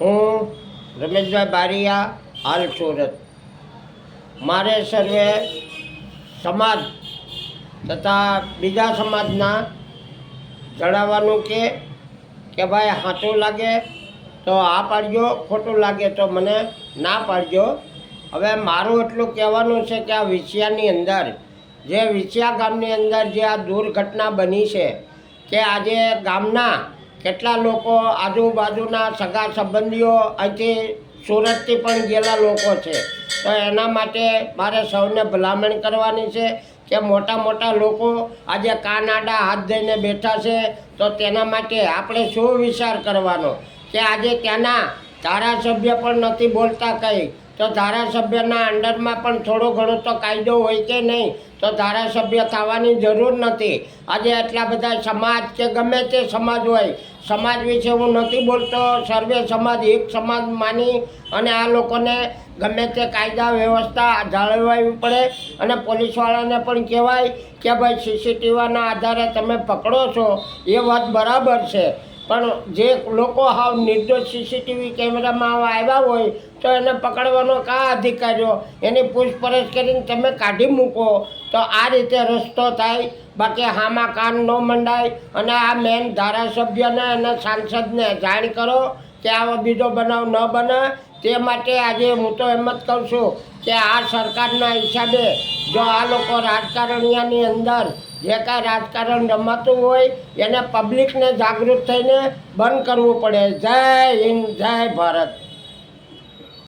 હું રમેશભાઈ બારીયા, હાલ સુરત. મારે સર્વે સમાજ તથા બીજા સમાજના જણાવવાનું કે કે ભાઈ સાચું લાગે તો આ પાડજો, ખોટું લાગે તો મને ના પાડજો. હવે મારું એટલું કહેવાનું છે કે આ વિછિયાની અંદર, જે વિછિયા ગામની અંદર જે આ દુર્ઘટના બની છે, કે આજે ગામના કેટલા લોકો આજુબાજુના સગા સંબંધીઓ અહીંથી સુરતથી પણ ગયેલા લોકો છે. તો એના માટે મારે સૌને ભલામણ કરવાની છે કે મોટા મોટા લોકો આજે કાનાડા હાથ ધઈને બેઠા છે તો તેના માટે આપણે શું વિચાર કરવાનો? કે આજે ત્યાંના ધારાસભ્ય પણ નથી બોલતા કંઈ. તો ધારાસભ્યના અંડરમાં પણ થોડો ઘણો તો કાયદો હોય કે નહીં, તો ધારાસભ્ય થવાની જરૂર નથી. આજે એટલા બધા સમાજ કે ગમે તે સમાજ હોય, સમાજ વિશે હું નથી બોલતો, સર્વે સમાજ, એક સમાજ માની અને આ લોકોને ગમે તે કાયદા, વ્યવસ્થા જાળવવી પડે અને પોલીસવાળાને પણ કહેવાય કે ભાઈ સીસીટીવીના આધારે તમે પકડો છો, એ વાત બરાબર છે. પણ જે લોકો હાવ નિર્દોષ સીસીટીવી કેમેરામાં આવ્યા હોય, તો એને પકડવાનો કા અધિકારીઓ એની પૂછપરછ કરીને તમે કાઢી મૂકો. તો આ રીતે રસ્તો થાય. બાકી હામાં કાન ન મંડાય. અને આ મેન ધારાસભ્યને અને સાંસદને જાણ કરો કે આવો બીજો બનાવ ન બને. તે માટે આજે હું તો એમ જ કહું છું. કે આ સરકારના હિસાબે જો આ લોકો રાજકારણીયાની અંદર જે કાંઈ રાજકારણ રમાતું હોય, એને પબ્લિકને જાગૃત થઈને બંધ કરવું પડે. જય હિન્દ, જય ભારત.